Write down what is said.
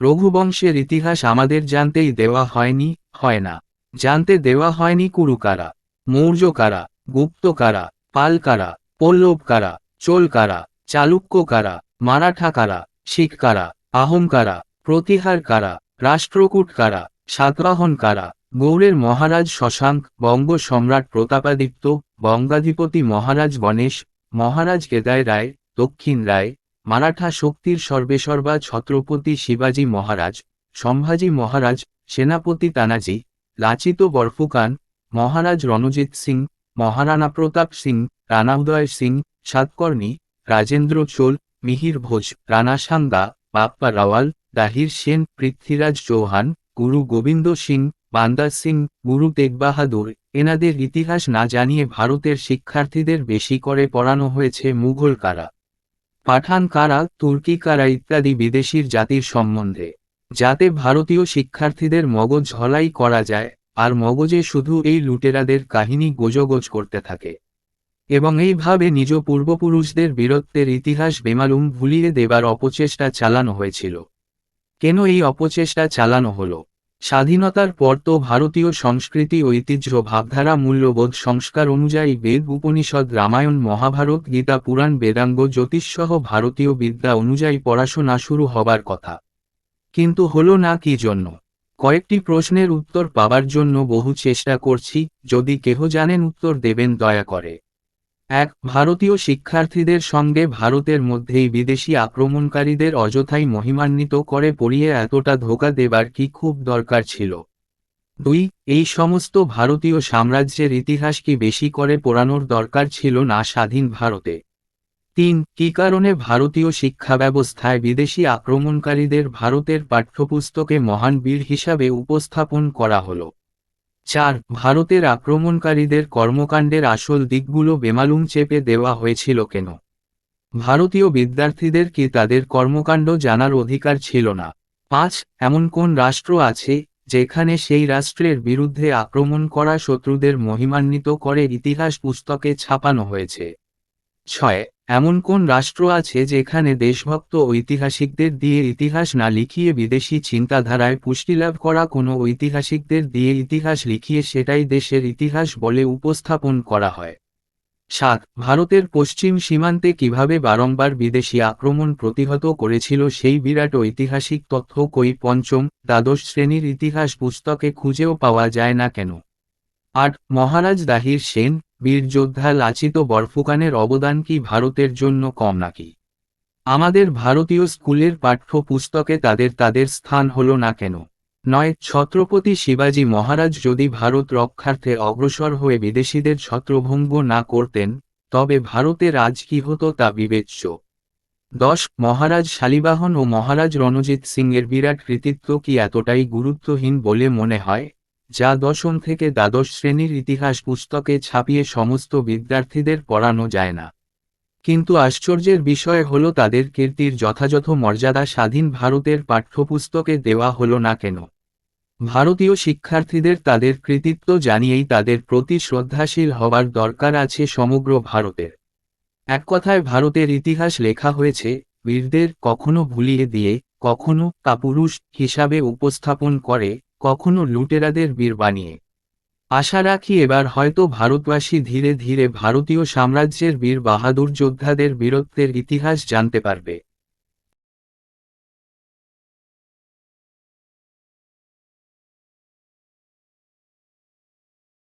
রঘুবংশের ইতিহাস আমাদের জানতেই দেওয়া হয়নি, হয় না। জানতে দেওয়া হয়নি কুরুকারা, মৌর্যকারা, গুপ্তকারা, পালকারা, পল্লবকারা, চোলকারা, চালুক্যকারা, মারাঠাকারা, শিখকারা, আহোমকারা, প্রতিহারকারা, রাষ্ট্রকূটকারা সাতবাহনকারা, গৌড়ের মহারাজ শশাঙ্ক, বঙ্গ সম্রাট প্রতাপাদিত্য, বঙ্গাধিপতি মহারাজ গণেশ, মহারাজ কেদায় রায়, দক্ষিণ রায়, মারাঠা শক্তির সর্বেসর্বা ছত্রপতি শিবাজী মহারাজ, সম্ভাজি মহারাজ, সেনাপতি তানাজি, লাচিত বরফুকান, মহারাজ রণজিৎ সিং, মহারানা প্রতাপ সিং রানাউদয় সিং, সাতকর্ণী, রাজেন্দ্র চোল, মিহির ভোজ, রানা সাঙ্গা, বাপ্পা রাওয়াল, দাহির সেন, পৃথ্বীরাজ চৌহান গুরু গোবিন্দ সিং, বান্দা সিং, গুরু তেগ বাহাদুর, এনাদের ইতিহাস না জানিয়ে ভারতের শিক্ষার্থীদের বেশি করে পড়ানো হয়েছে মুঘল কারা। পাঠান কারা, তুর্কি কারা ইত্যাদি বিদেশির জাতির সম্বন্ধে। যাতে ভারতীয় শিক্ষার্থীদের মগজ ঝলাই করা যায়, আর মগজে শুধু এই লুটেরাদের কাহিনী গোজগোজ করতে থাকে। এবং এইভাবে নিজ পূর্বপুরুষদের বীরত্বের ইতিহাস বেমালুম ভুলিয়ে দেবার অপচেষ্টা চালানো হয়েছিল। কেন এই অপচেষ্টা চালানো হলো? স্বাধীনতার পর তো ভারতীয় সংস্কৃতি ঐতিহ্য ভাবধারা মূল্যবোধ সংস্কার অনুযায়ী বেদ, উপনিষদ, রামায়ণ, মহাভারত, গীতা, পুরাণ, বেদাঙ্গ, জ্যোতিষসহ ভারতীয় বিদ্যা অনুযায়ী পড়াশোনা শুরু হবার কথা। কিন্তু হলো না কি জন্য? কয়েকটি প্রশ্নের উত্তর পাবার জন্য বহু চেষ্টা করছি, যদি কেহ জানেন উত্তর দেবেন, দয়া করে। এক, ভারতীয় শিক্ষার্থীদের সঙ্গে ভারতের মধ্যেই বিদেশি আক্রমণকারীদের অযথাই মহিমান্বিত করে পড়িয়ে এতটা ধোকা দেবার কি খুব দরকার ছিল? দুই, এই সমস্ত ভারতীয় সাম্রাজ্যের ইতিহাস কি বেশি করে পোড়ানোর দরকার ছিল না স্বাধীন ভারতে? তিন, কি কারণে ভারতীয় শিক্ষা ব্যবস্থায় বিদেশি আক্রমণকারীদের ভারতের পাঠ্যপুস্তকে মহান বীর হিসাবে উপস্থাপন করা হলো? চার, ভারতের আক্রমণকারীদের কর্মকাণ্ডের আসল দিকগুলো বেমালুম চেপে দেওয়া হয়েছিল কেন? ভারতীয় বিদ্যার্থীদের কি তাদের কর্মকাণ্ড জানার অধিকার ছিল না? পাঁচ, এমন কোন রাষ্ট্র আছে, যেখানে সেই রাষ্ট্রের বিরুদ্ধে আক্রমণ করা শত্রুদের মহিমান্বিত করে ইতিহাস পুস্তকে ছাপানো হয়েছে? ছয় এমন কোন রাষ্ট্র আছে যেখানে দেশভক্ত ঐতিহাসিকদের দিয়ে ইতিহাস না লিখিয়ে বিদেশি চিন্তাধারায় পুষ্টিলাভ করা কোনো ঐতিহাসিকদের দিয়ে ইতিহাস লিখিয়ে সেটাই দেশের ইতিহাস বলে উপস্থাপন করা হয়। সাত, ভারতের পশ্চিম সীমান্তে কীভাবে বারংবার বিদেশি আক্রমণ প্রতিহত করেছিল সেই বিরাট ঐতিহাসিক তথ্য কই পঞ্চম, দ্বাদশ শ্রেণির ইতিহাস পুস্তকে খুঁজেও পাওয়া যায় না কেন? আট, মহারাজ দাহির সেন বীর যোদ্ধা লাচিত বরফুকানের অবদান কি ভারতের জন্য কম নাকি? আমাদের ভারতীয় স্কুলের পাঠ্য পুস্তকে তাদের তাদের স্থান হল না কেন? নয়, ছত্রপতি শিবাজী মহারাজ যদি ভারত রক্ষার্থে অগ্রসর হয়ে বিদেশিদের ছত্রভঙ্গ না করতেন, তবে ভারতের আজ কি হতো তা বিবেচ্য। দশ, মহারাজ শালিবাহন ও মহারাজ রণজিৎ সিংয়ের বিরাট কৃতিত্ব কি এতটাই গুরুত্বহীন বলে মনে হয়? যা দশম থেকে দ্বাদশ শ্রেণির ইতিহাস পুস্তকে ছাপিয়ে সমস্ত বিদ্যার্থীদের পড়ানো যায় না। কিন্তু আশ্চর্যের বিষয় হল তাদের কীর্তির যথাযথ মর্যাদা স্বাধীন ভারতের পাঠ্যপুস্তকে দেওয়া হল না কেন। ভারতীয় শিক্ষার্থীদের তাদের কৃতিত্ব জানিয়েই তাদের প্রতি শ্রদ্ধাশীল হবার দরকার আছে সমগ্র ভারতের। এক কথায় ভারতের ইতিহাস লেখা হয়েছে, বীরদের কখনো ভুলিয়ে দিয়ে, কখনো কাপুরুষ হিসাবে উপস্থাপন করে কখনো লুটেরাদের বীর বানিয়ে। আশা রাখি এবার হয়তো ভারতবাসী ধীরে ধীরে ভারতীয় সাম্রাজ্যের বীর বাহাদুর যোদ্ধাদের বীরত্বের ইতিহাস জানতে পারবে।